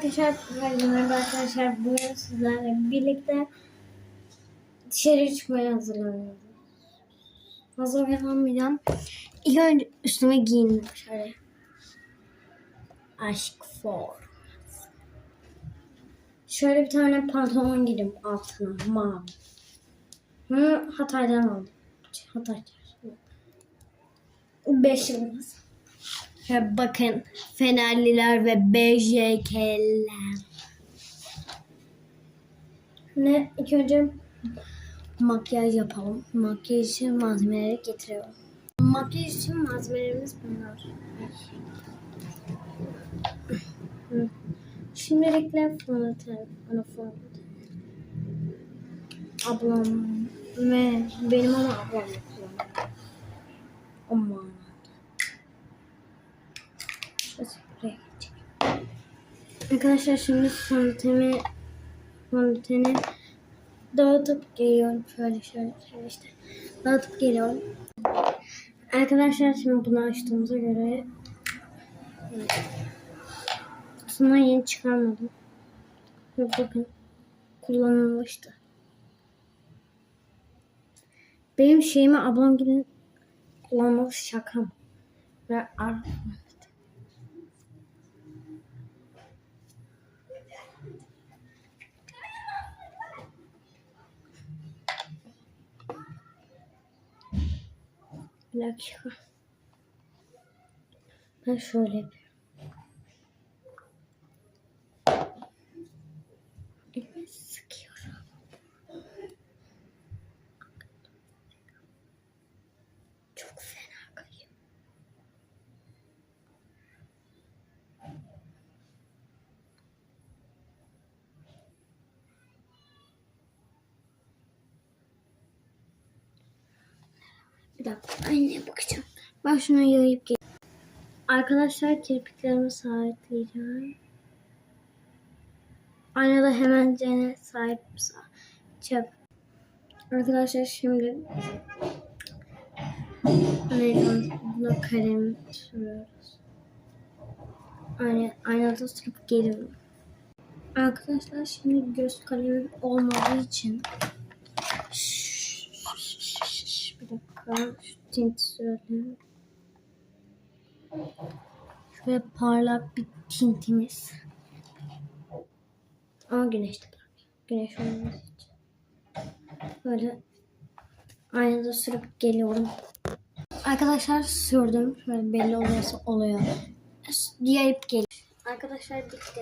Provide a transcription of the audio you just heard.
Arkadaşlar, merhaba arkadaşlar. Bugün sizlerle birlikte dışarı çıkmaya hazırlanıyoruz. Hazırlanmayacağım. İlk önce üstüme giyindim şöyle. Aşk for. Şöyle bir tane pantolon giydim altına mavi. Bunu Hatay'dan aldım. Hatay. Beş yıldız. Ve bakın Fenerliler ve BJK'ler. Ne? İlk önce makyaj yapalım. Makyaj için malzemeleri getiriyorum. Makyaj için malzemelerimiz bunlar. Şimdilikle fondöten. Ana fondöten. Ablam ve benim ama ablam. Aman. Şurası buraya geçecek. Arkadaşlar şimdi fondöteni fondöteni dağıtıp geliyorum. Şöyle şöyle şöyle işte. Dağıtıp geliyorum. Arkadaşlar şimdi bunu açtığımıza göre evet. kutusundan yeni çıkarmadım. Ve bakın kullanılmıştı. Benim şeyimi ablam gibi kullanması şakam. Ve ar Bir dakika. Ben şöyle yapıyorum. Bir dakika aynaya bakacağım. Ben şunu yayıp gel. Arkadaşlar kirpiklerimi sabitleyeceğim. Aynada hemen cene sahip çöp. Arkadaşlar şimdi neydi buna kalem sürüyoruz. Ayna, aynada sürüp geliyorum. Arkadaşlar şimdi göz kalemim olmadığı için dakika şu tint sürelim. Şöyle parlak bir tintimiz. Ama güneşte parlıyor. Güneş olması için. Böyle aynada sürüp geliyorum. Arkadaşlar sürdüm. Şöyle belli oluyorsa oluyor. Yayıp geliyor. Arkadaşlar bitti.